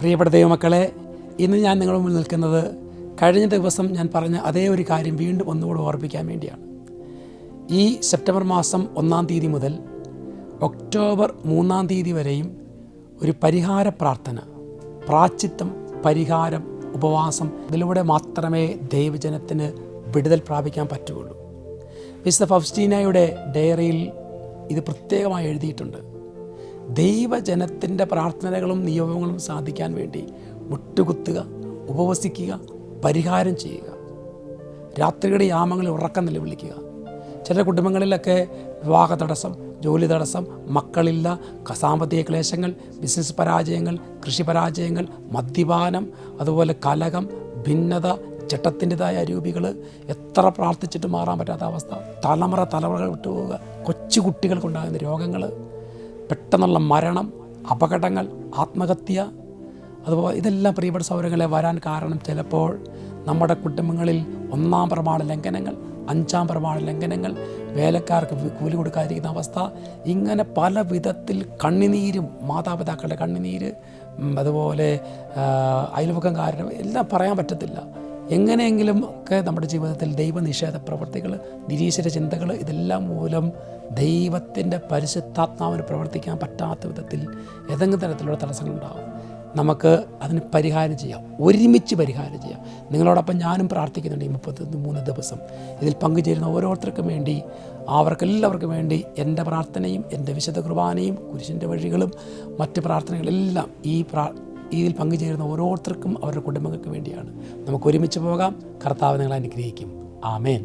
പ്രിയപ്പെട്ട ദൈവമക്കളെ ഇന്ന് ഞാൻ നിങ്ങളുടെ മുന്നിൽ നിൽക്കുന്നത് കഴിഞ്ഞ ദിവസം ഞാൻ പറഞ്ഞ അതേ ഒരു കാര്യം വീണ്ടും ഒന്നുകൂടെ ഓർപ്പിക്കാൻ വേണ്ടിയാണ്. ഈ സെപ്റ്റംബർ മാസം ഒന്നാം തീയതി മുതൽ ഒക്ടോബർ മൂന്നാം തീയതി വരെയും ഒരു പരിഹാര പ്രാർത്ഥന പ്രാച്ചിത്വം പരിഹാരം ഉപവാസം ഇതിലൂടെ മാത്രമേ ദൈവജനത്തിന് വിടുതൽ പ്രാപിക്കാൻ പറ്റുകയുള്ളൂ. വിശുദ്ധ ഫൗസ്റ്റീനയുടെ ഡയറിയിൽ ഇത് പ്രത്യേകമായി എഴുതിയിട്ടുണ്ട്. ദൈവജനത്തിന്റെ പ്രാർത്ഥനകളും നിയമങ്ങളും സാധിക്കാൻ വേണ്ടി മുട്ടുകുത്തുക ഉപവസിക്കുക പരിഹാരം ചെയ്യുക. രാത്രിയുടെ യാമങ്ങളിൽ ഉറക്കം നിലവിളിക്കുക. ചില കുടുംബങ്ങളിലൊക്കെ വിവാഹ തടസ്സം ജോലി തടസ്സം മക്കളില്ല സാമ്പത്തിക ക്ലേശങ്ങൾ ബിസിനസ് പരാജയങ്ങൾ കൃഷി പരാജയങ്ങൾ മദ്യപാനം അതുപോലെ കലകം ഭിന്നത ചട്ടത്തിന്റെതായ അരൂപികൾ. എത്ര പ്രാർത്ഥിച്ചിട്ട് മാറാൻ പറ്റാത്ത അവസ്ഥ. തലമുറ തലമുറകൾ വിട്ടുപോവുക. കൊച്ചു കുട്ടികൾക്കുണ്ടാകുന്ന രോഗങ്ങൾ. പെട്ടെന്നുള്ള മരണം അപകടങ്ങൾ ആത്മഹത്യ അതുപോലെ ഇതെല്ലാം പ്രിയപ്പെട്ട സൗരങ്ങളെ വരാൻ കാരണം ചിലപ്പോൾ നമ്മുടെ കുടുംബങ്ങളിൽ ഒന്നാം പ്രമാണ ലംഘനങ്ങൾ അഞ്ചാം പ്രമാണ ലംഘനങ്ങൾ വേലക്കാർക്ക് കൂലി കൊടുക്കാതിരിക്കുന്ന അവസ്ഥ ഇങ്ങനെ പല വിധത്തിൽ കണ്ണിനീരും മാതാപിതാക്കളുടെ കണ്ണിനീര് അതുപോലെ അയൽവക്കംകാരുടെ എല്ലാം പറയാൻ പറ്റത്തില്ല. എങ്ങനെയെങ്കിലും ഒക്കെ നമ്മുടെ ജീവിതത്തിൽ ദൈവനിഷേധ പ്രവർത്തികൾ നിരീശ്വര ചിന്തകൾ ഇതെല്ലാം മൂലം ദൈവത്തിന്റെ പരിശുദ്ധാത്മാവിന് പ്രവർത്തിക്കാൻ പറ്റാത്ത വിധത്തിൽ ഏതെങ്കിലും തരത്തിലുള്ള തടസ്സങ്ങളുണ്ടാകും നമുക്ക് അതിന് പരിഹാരം ചെയ്യാം. ഒരുമിച്ച് പരിഹാരം ചെയ്യാം. നിങ്ങളോടൊപ്പം ഞാനും പ്രാർത്ഥിക്കുന്നുണ്ട് ഈ മുപ്പത്തി മൂന്ന് ദിവസം. ഇതിൽ പങ്കുചേരുന്ന ഓരോരുത്തർക്കും വേണ്ടി അവർക്കെല്ലാവർക്കും വേണ്ടി എന്റെ പ്രാർത്ഥനയും എന്റെ വിശുദ്ധ കുർബാനയും കുരിശിന്റെ വഴികളും മറ്റ് പ്രാർത്ഥനകളെല്ലാം ഈ പ്രാ ഇതിൽ പങ്കുചേരുന്ന ഓരോരുത്തർക്കും അവരുടെ കുടുംബങ്ങൾക്ക് വേണ്ടിയാണ്. നമുക്ക് ഒരുമിച്ച് പോകാം. കർത്താവ് നിങ്ങളെ അനുഗ്രഹിക്കും. ആമേൻ.